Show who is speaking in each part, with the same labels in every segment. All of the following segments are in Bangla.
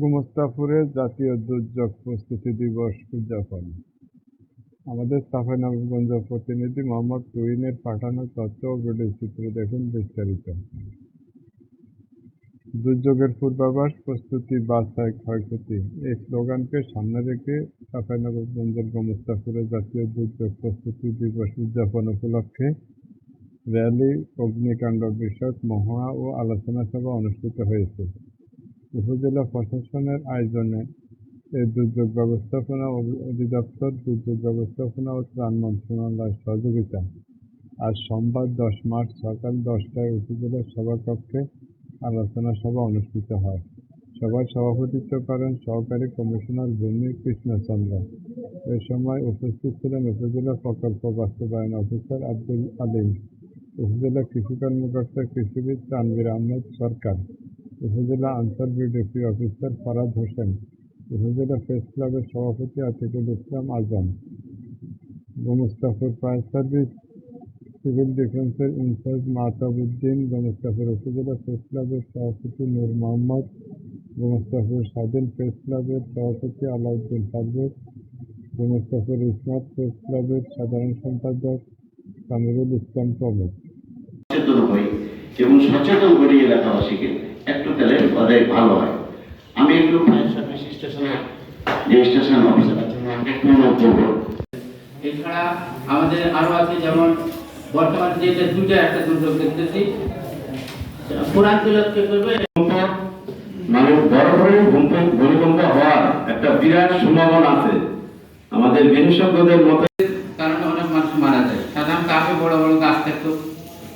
Speaker 1: গোমস্তাপুরে জাতীয় দুর্যোগ প্রস্তুতি দিবস উদযাপন। আমাদের চাঁপাইনবাবগঞ্জ প্রতিনিধি মোহাম্মদ তুহিনের পাঠানো তথ্য ও ভিডিও চিত্র দেখুন বিস্তারিত। দুর্যোগের পূর্বাভাস, প্রস্তুতি, বাছাই, ক্ষয়ক্ষতি, এই স্লোগানকে সামনে রেখে চাঁপাইনবাবগঞ্জের গোমস্তাপুরে জাতীয় দুর্যোগ প্রস্তুতি দিবস উদযাপন উপলক্ষে র্যালি, অগ্নিকাণ্ড বিষয়ক মহা ও আলোচনা সভা অনুষ্ঠিত হয়েছে। উপজেলা প্রশাসনের আয়োজনে এই দুর্যোগ ব্যবস্থাপনা অধিদপ্তর, দুর্যোগ ব্যবস্থাপনা ও ত্রাণ মন্ত্রণালয়ের সহযোগিতা। আজ সোমবার দশ মার্চ সকাল দশটায় উপজেলা সভাকক্ষে আলোচনা সভা অনুষ্ঠিত হয়। সভায় সভাপতিত্ব করেন সহকারী কমিশনার ভূমি কৃষ্ণচন্দ্র। এ সময় উপস্থিত ছিলেন উপজেলা প্রকল্প বাস্তবায়ন অফিসার আব্দুল আলিম, উপজেলা কৃষি কর্মকর্তা কৃষিবিদ তানভীর আহমেদ সরকার। উপজেলা আনসার বিডিপি অফিসার ফরাদ হোসেন, উপজেলা প্রেস ক্লাবের সভাপতি Atikul Islam Azam গোমস্তাফর fire service, civil ডিফেন্সের ইনচার্জ মাহতাবুদ্দিন গোমস্তাফর উপজেলা প্রেস ক্লাবের সভাপতি নূর মোহাম্মদ গোমস্তাফর স্বাধীন প্রেস ক্লাবের সভাপতি আলাউদ্দিন পারভেজ গোমস্তাফর ইসমাত প্রেস ক্লাবের সাধারণ সম্পাদক সামিরুল ইসলাম প্রমুখ।
Speaker 2: এবং সচেতন করি এলাকাবাসীকে। একটু তাহলে অনেক ভালো হয়। আমি একটু ফায়ার সার্ভিস স্টেশনের যে স্টেশন অফিসার আছেন ওনাকে একটু অনুরোধ করব।
Speaker 3: এছাড়া আমাদের আরও আছে যেমন বর্তমানে যেটা দুইটা একটা দুর্যোগ দেখতেছি করবে?
Speaker 2: মানে বড় ধরনের ভূমিকম্প ভূমিকম্প হওয়ার একটা বিরাট সম্ভাবনা আছে। আমাদের বিশেষজ্ঞদের মতে
Speaker 3: কারণে অনেক মানুষ মারা যায়। সাধারণত আগে বড় বড় গাছ থাকতো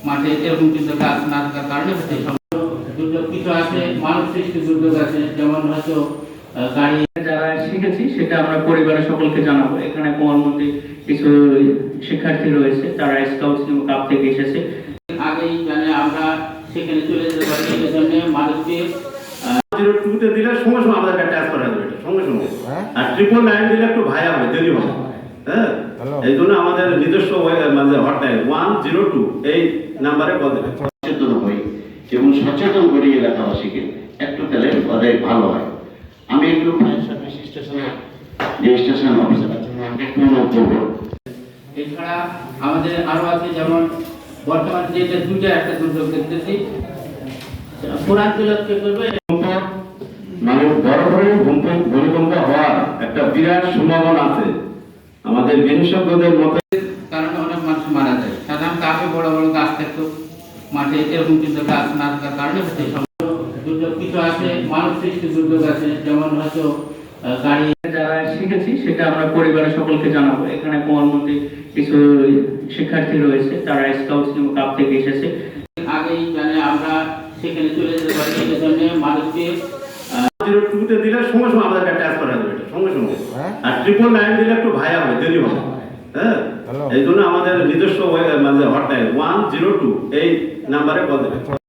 Speaker 3: মাঠে এরকম কিন্তু গাছ না থাকার কারণে হচ্ছে এই সমস্যা। দুর্যোগ কিছু আছে মানব সৃষ্টি দুর্যোগ আছে যেমন হয়তো গাড়ি
Speaker 4: যারা শিখেছি সেটা আমরা পরিবারের সকলকে জানাব। এখানে কোমলমন্দি কিছু শিক্ষার্থী রয়েছে তারা স্কাউটস কাপ থেকে এসেছে।
Speaker 3: আগেই মানে আমরা সেখানে চলে যেতে পারি এই জন্য মানুষকে
Speaker 5: জিরো টুতে দিলে সঙ্গে সঙ্গে আমাদের ট্যাচ করা যাবে সঙ্গে সঙ্গে। আর ট্রিপল নাইন দিলে একটু ভাই হবে দেরি হবে হ্যাঁ? এই জন্য আমাদের নিজস্ব মানে হটলাইন ওয়ান জিরো টু এই নাম্বারে কল দেবে
Speaker 2: সচেতন হই এবং সচেতন করি এলাকাবাসীকে অনেক ভালো হয়। আমি একটু ফায়ার সার্ভিস স্টেশনের যে স্টেশন অফিসার করব
Speaker 3: এছাড়া আমাদের আরও আছে যেমন বর্তমানে যেটা দুইটা একটা দুর্যোগ দেখতেছি পুরান তিলককে করবে
Speaker 2: মানে বড় ধরনের ভূমিকম্প ভূমিকম্প হওয়ার একটা বিরাট সম্ভাবনা আছে। আমাদের বিশেষজ্ঞদের মতে
Speaker 3: কারণে অনেক মানুষ মারা যায়। সাধারণত আগে বড় বড় গাছ থাকতো মাঠে এরকম কিন্তু গাছ না থাকার কারণে হচ্ছে এই সমস্যা। দুর্যোগ কিছু আছে মানব সৃষ্টি দুর্যোগ আছে যেমন হয়তো গাড়ি
Speaker 4: যারা শিখেছি সেটা আমরা পরিবারের সকলকে জানাব। এখানে কিছু শিক্ষার্থী রয়েছে তারা স্কাউটস কাপ থেকে এসেছে।
Speaker 3: আগেই মানে আমরা সেখানে চলে যেতে পারি এই জন্য মানুষকে
Speaker 5: টুতে দিলে সঙ্গে সঙ্গে আমাদের একটা ট্যাচ যাবে সঙ্গে সঙ্গে আর ট্রিপল নাইন দিলে একটু ভাই হবে দেরি হবে হ্যাঁ? এই জন্য আমাদের নিজস্ব মানে হটলাইন ওয়ান জিরো টু এই নাম্বারে কল দেবে।